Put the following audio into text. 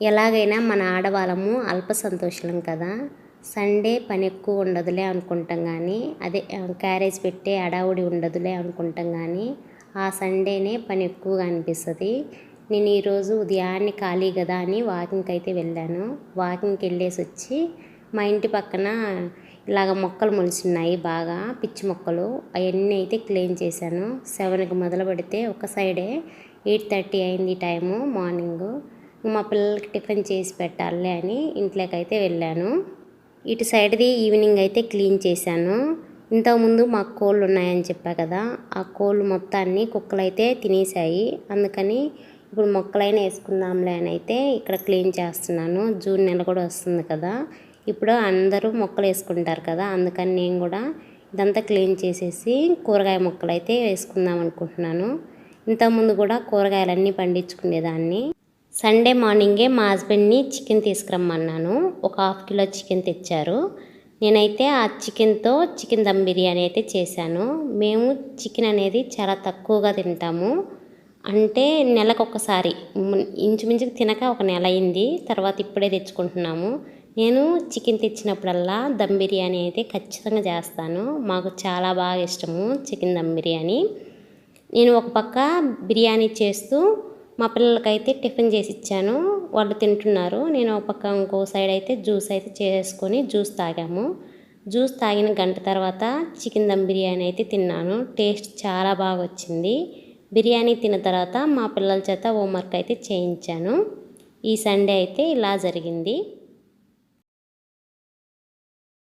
ఎలాగైనా మన ఆడవాళ్ళము అల్ప సంతోషులం కదా. సండే పని ఎక్కువ ఉండదులే అనుకుంటాం కానీ అదే క్యారేజ్ పెట్టే అడావుడి ఉండదులే అనుకుంటాం కానీ ఆ సండేనే పని ఎక్కువగా అనిపిస్తుంది. నేను ఈరోజు ఉదయాన్నే ఖాళీ కదా అని వాకింగ్కి అయితే వెళ్ళాను. వాకింగ్కి వెళ్ళేసి వచ్చి మా ఇంటి పక్కన ఇలాగ మొక్కలు మొలిచున్నాయి బాగా పిచ్చి మొక్కలు. అవన్నీ అయితే క్లీన్ చేశాను. సెవెన్కి మొదలు పెడితే ఒక సైడే ఎయిట్ థర్టీ అయింది టైము మార్నింగ్. మా పిల్లలకి టిఫిన్ చేసి పెట్టాలి అని ఇంట్లోకి అయితే వెళ్ళాను. ఇటు సైడ్ది ఈవినింగ్ అయితే క్లీన్ చేశాను. ఇంతకుముందు మాకు కోళ్ళు ఉన్నాయని చెప్పా కదా ఆ కోళ్ళు మొత్తాన్ని కుక్కలు అయితే తినేసాయి అందుకని ఇప్పుడు మొక్కలైనా వేసుకుందాంలే అని అయితే ఇక్కడ క్లీన్ చేస్తున్నాను. జూన్ నెల కూడా వస్తుంది కదా ఇప్పుడు అందరూ మొక్కలు వేసుకుంటారు కదా అందుకని నేను కూడా ఇదంతా క్లీన్ చేసేసి కూరగాయ మొక్కలు అయితే వేసుకుందాం అనుకుంటున్నాను. ఇంతకుముందు కూడా కూరగాయలన్నీ పండించుకునేదాన్ని. సండే మార్నింగే మా హస్బెండ్ని చికెన్ తీసుకురమ్మన్నాను. ఒక హాఫ్ కిలో చికెన్ తెచ్చారు. నేనైతే ఆ చికెన్తో చికెన్ దమ్ బిర్యానీ అయితే చేశాను. మేము చికెన్ అనేది చాలా తక్కువగా తింటాము. అంటే నెలకు ఒకసారి తినక ఒక నెల అయింది. తర్వాత ఇప్పుడే తెచ్చుకుంటున్నాము. నేను చికెన్ తెచ్చినప్పుడల్లా దమ్ బిర్యానీ అయితే ఖచ్చితంగా చేస్తాను. మాకు చాలా బాగా ఇష్టము చికెన్ దమ్ బిర్యానీ. నేను ఒక పక్క బిర్యానీ చేస్తూ మా పిల్లలకైతే టిఫిన్ చేసి ఇచ్చాను వాళ్ళు తింటున్నారు. నేను ఒక పక్క ఇంకో సైడ్ అయితే జ్యూస్ అయితే చేసుకొని జ్యూస్ తాగాము. జ్యూస్ తాగిన గంట తర్వాత చికెన్ దమ్ బిర్యానీ అయితే తిన్నాను. టేస్ట్ చాలా బాగా వచ్చింది. బిర్యానీ తిన్న తర్వాత మా పిల్లల చేత హోంవర్క్ అయితే చేయించాను. ఈ సండే అయితే ఇలా జరిగింది.